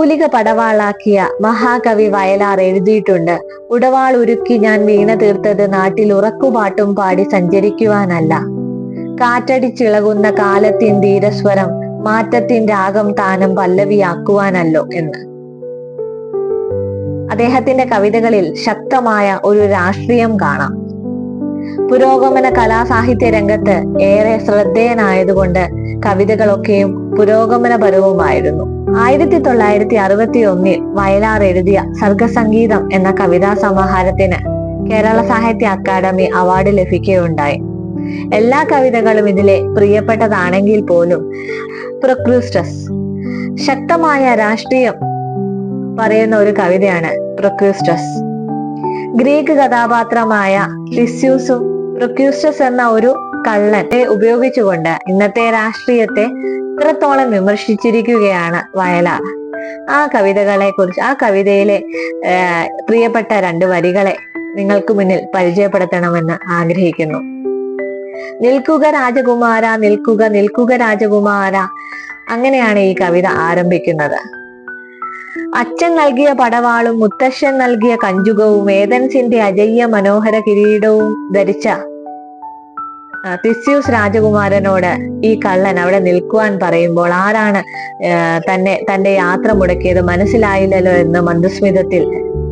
തൂലിക പടവാളാക്കിയ മഹാകവി വയലാർ എഴുതിയിട്ടുണ്ട്. ഉടവാൾ ഉരുക്കി ഞാൻ വീണ തീർത്തത് നാട്ടിൽ ഉറക്കുപാട്ടും പാടി സഞ്ചരിക്കുവാനല്ല. കാറ്റടിച്ചിളകുന്ന കാലത്തിൻ ധീരസ്വരം മാറ്റത്തിൻ രാഗം താനം പല്ലവിയാക്കുവാനല്ലോ എന്ന്. അദ്ദേഹത്തിന്റെ കവിതകളിൽ ശക്തമായ ഒരു രാഷ്ട്രീയം കാണാം. പുരോഗമന കലാസാഹിത്യ രംഗത്ത് ഏറെ ശ്രദ്ധേയനായതുകൊണ്ട് കവിതകളൊക്കെയും പുരോഗമനപരവുമായിരുന്നു. ആയിരത്തി തൊള്ളായിരത്തി അറുപത്തി ഒന്നിൽ വയലാർ എഴുതിയ സർഗസംഗീതം എന്ന കവിതാ സമാഹാരത്തിന് കേരള സാഹിത്യ അക്കാദമി അവാർഡ് ലഭിക്കുകയുണ്ടായി. എല്ലാ കവിതകളും ഇതിലെ പ്രിയപ്പെട്ടതാണെങ്കിൽ പോലും പ്രൊക്രൂസ്റ്റസ് ശക്തമായ രാഷ്ട്രീയം പറയുന്ന ഒരു കവിതയാണ് പ്രൊക്യൂസ്റ്റസ് ഗ്രീക്ക് കഥാപാത്രമായ ലിസ്യൂസും പ്രൊക്യൂസ്റ്റസ് എന്ന ഒരു കള്ളനെ ഉപയോഗിച്ചുകൊണ്ട് ഇന്നത്തെ രാഷ്ട്രീയത്തെ ഇത്രത്തോളം വിമർശിച്ചിരിക്കുകയാണ് വയലാർ ആ കവിതകളെ കുറിച്ച് ആ കവിതയിലെ പ്രിയപ്പെട്ട രണ്ട് വരികളെ നിങ്ങൾക്ക് മുന്നിൽ പരിചയപ്പെടുത്തണമെന്ന് ആഗ്രഹിക്കുന്നു. നിൽക്കുക രാജകുമാര നിൽക്കുക നിൽക്കുക രാജകുമാര അങ്ങനെയാണ് ഈ കവിത ആരംഭിക്കുന്നത്. അച്ഛൻ നൽകിയ പടവാളും മുത്തശ്ശൻ നൽകിയ കഞ്ചുകവും ഏതൻസിന്റെ അജയ്യ മനോഹര കിരീടവും ധരിച്ച തിസ്യൂസ് രാജകുമാരനോട് ഈ കള്ളൻ അവിടെ നിൽക്കുവാൻ പറയുമ്പോൾ ആരാണ് തന്നെ തന്റെ യാത്ര മുടക്കിയത് മനസ്സിലായില്ലല്ലോ എന്ന് മന്ദസ്മിതത്തിൽ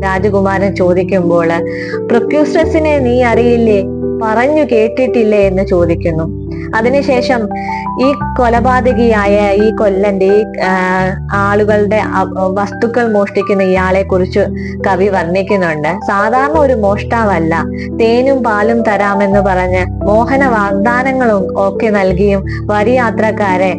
രാജകുമാരൻ ചോദിക്കുമ്പോൾ പ്രൊക്യൂസ്റ്റസിനെ നീ അറിയില്ലേ? പറഞ്ഞു കേട്ടിട്ടില്ലേ എന്ന് ചോദിക്കുന്നു. അതിനുശേഷം ഈ കൊലപാതകിയായ ഈ കൊല്ലന്റെ ഈ ആളുകളുടെ വസ്തുക്കൾ മോഷ്ടിക്കുന്ന ഇയാളെ കുറിച്ച് കവി വർണിക്കുന്നുണ്ട്. സാധാരണ ഒരു മോഷ്ടാവല്ല. തേനും പാലും തരാമെന്ന് പറഞ്ഞ് മോഹന വാഗ്ദാനങ്ങളും ഒക്കെ നൽകിയും വരിയാത്രക്കാരെ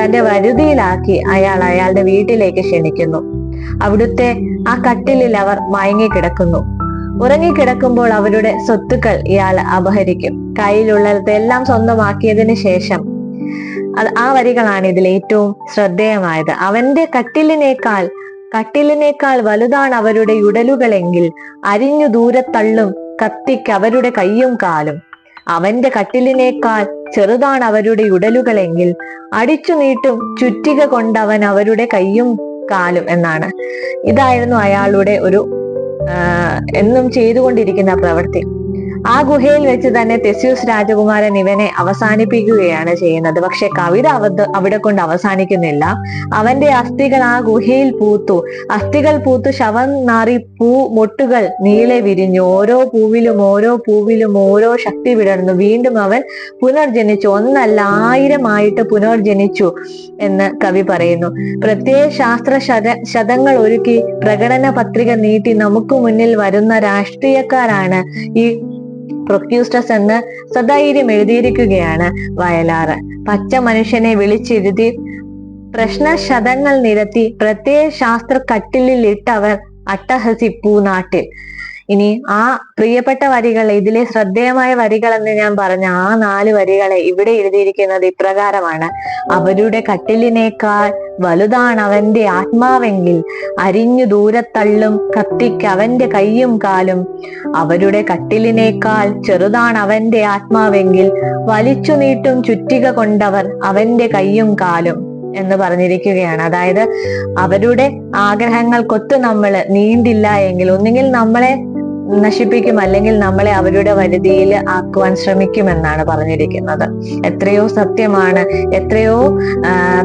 തന്റെ വരുതിയിലാക്കി അയാൾ അയാളുടെ വീട്ടിലേക്ക് ക്ഷണിക്കുന്നു. അവിടുത്തെ ആ കട്ടിലിൽ അവർ മയങ്ങിക്കിടക്കുന്നു. ഉറങ്ങിക്കിടക്കുമ്പോൾ അവരുടെ സ്വത്തുക്കൾ ഇയാൾ അപഹരിക്കും. കയ്യിലുള്ളതെല്ലാം സ്വന്തമാക്കിയതിന് ശേഷം ആ വരികളാണ് ഇതിൽ ഏറ്റവും ശ്രദ്ധേയമായത്. അവന്റെ കട്ടിലിനേക്കാൾ കട്ടിലിനേക്കാൾ വലുതാണ് അവരുടെ ഉടലുകളെങ്കിൽ അരിഞ്ഞു ദൂരത്തള്ളും കത്തിക്ക് അവരുടെ കയ്യും കാലും. അവന്റെ കട്ടിലിനേക്കാൾ ചെറുതാണ് അവരുടെ ഉടലുകളെങ്കിൽ അടിച്ചു നീട്ടും ചുറ്റിക കൊണ്ടവൻ അവരുടെ കയ്യും കാലും എന്നാണ്. ഇതായിരുന്നു അയാളുടെ ഒരു എന്നും ചെയ്തുകൊണ്ടിരിക്കുന്ന പ്രവൃത്തി. ആ ഗുഹയിൽ വെച്ച് തന്നെ തെസ്യൂസ് രാജകുമാരൻ ഇവനെ അവസാനിപ്പിക്കുകയാണ് ചെയ്യുന്നത്. പക്ഷെ കവിത അവിടെ കൊണ്ട് അവസാനിക്കുന്നില്ല. അവന്റെ അസ്ഥികൾ ആ ഗുഹയിൽ പൂത്തു. അസ്ഥികൾ പൂത്തു ശവം നാറി പൂ മൊട്ടുകൾ നീളെ വിരിഞ്ഞു. ഓരോ പൂവിലും ഓരോ പൂവിലും ഓരോ ശക്തി വിടർന്നു. വീണ്ടും അവൻ പുനർജനിച്ചു. ഒന്നല്ല ആയിരം ആയിട്ട് പുനർജനിച്ചു എന്ന് കവി പറയുന്നു. പ്രത്യേക ശാസ്ത്ര ശത ശതങ്ങൾ ഒരുക്കി പ്രകടന പത്രിക നീട്ടി നമുക്ക് മുന്നിൽ വരുന്ന രാഷ്ട്രീയക്കാരാണ് ഈ പ്രൊക്യൂസ്റ്റസ് എന്ന് സ്വധൈര്യം എഴുതിയിരിക്കുകയാണ് വയലാറ്. പച്ച മനുഷ്യനെ വിളിച്ചെഴുതി പ്രശ്നശതങ്ങൾ നിരത്തി പ്രത്യേക ശാസ്ത്ര കട്ടിലിൽ ഇട്ടവർ അട്ടഹസിപ്പൂ നാട്ടിൽ ഇനി ആ പ്രിയപ്പെട്ട വരികൾ ഇതിലെ ശ്രദ്ധേയമായ വരികൾ എന്ന് ഞാൻ പറഞ്ഞ ആ നാല് വരികളെ ഇവിടെ എഴുതിയിരിക്കുന്നത് ഇപ്രകാരമാണ്. അവരുടെ കട്ടിലിനേക്കാൾ വലുതാണ് അവന്റെ ആത്മാവെങ്കിൽ അരിഞ്ഞു ദൂരത്തള്ളും കത്തിക്ക് അവന്റെ കൈയും കാലും. അവരുടെ കട്ടിലിനേക്കാൾ ചെറുതാണ് അവന്റെ ആത്മാവെങ്കിൽ വലിച്ചു നീട്ടും ചുറ്റിക കൊണ്ടവർ അവന്റെ കൈയും കാലും എന്ന് പറഞ്ഞിരിക്കുകയാണ്. അതായത് അവരുടെ ആഗ്രഹങ്ങൾക്കൊത്ത് നമ്മൾ നീണ്ടില്ല എങ്കിൽ ഒന്നുകിൽ നമ്മളെ നശിപ്പിക്കും അല്ലെങ്കിൽ നമ്മളെ അവരുടെ വരുതിയിൽ ആക്കുവാൻ ശ്രമിക്കുമെന്നാണ് പറഞ്ഞിരിക്കുന്നത്. എത്രയോ സത്യമാണ് എത്രയോ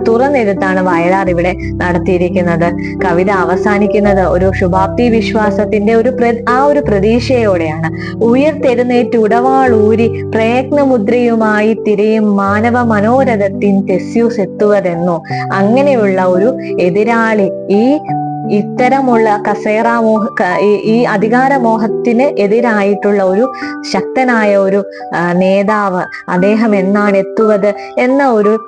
തുറന്നെടുത്താണ് വയലാർ ഇവിടെ നടത്തിയിരിക്കുന്നത്. കവിത അവസാനിക്കുന്നത് ഒരു ശുഭാപ്തി വിശ്വാസത്തിന്റെ ഒരു ആ ഒരു പ്രതീക്ഷയോടെയാണ്. ഉയർത്തെരുന്നേറ്റ് ഉടവാളൂരി പ്രയത്നമുദ്രയുമായി തിരയും മാനവ മനോരഥത്തിൻ തെസ്യൂസ് എത്തുവതെന്നോ അങ്ങനെയുള്ള ഒരു എതിരാളി ഈ ഇത്തരമുള്ള കസേറാമോഹ ഈ അധികാരമോഹത്തിന് എതിരായിട്ടുള്ള ഒരു ശക്തനായ ഒരു നേതാവ് അദ്ദേഹം എന്നാണ് എത്തുന്നത് എന്ന ഒരു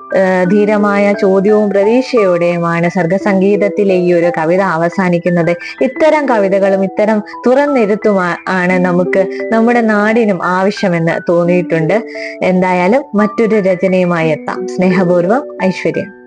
ധീരമായ ചോദ്യവും പ്രതീക്ഷയോടെയുമാണ് സർഗസംഗീതത്തിലെ ഈ ഒരു കവിത അവസാനിക്കുന്നത്. ഇത്തരം കവിതകളും ഇത്തരം തുറന്നെഴുത്തും ആണ് നമുക്ക് നമ്മുടെ നാടിനും ആവശ്യമെന്ന് തോന്നിയിട്ടുണ്ട്. എന്തായാലും മറ്റൊരു രചനയുമായി എത്താം. സ്നേഹപൂർവം ഐശ്വര്യം.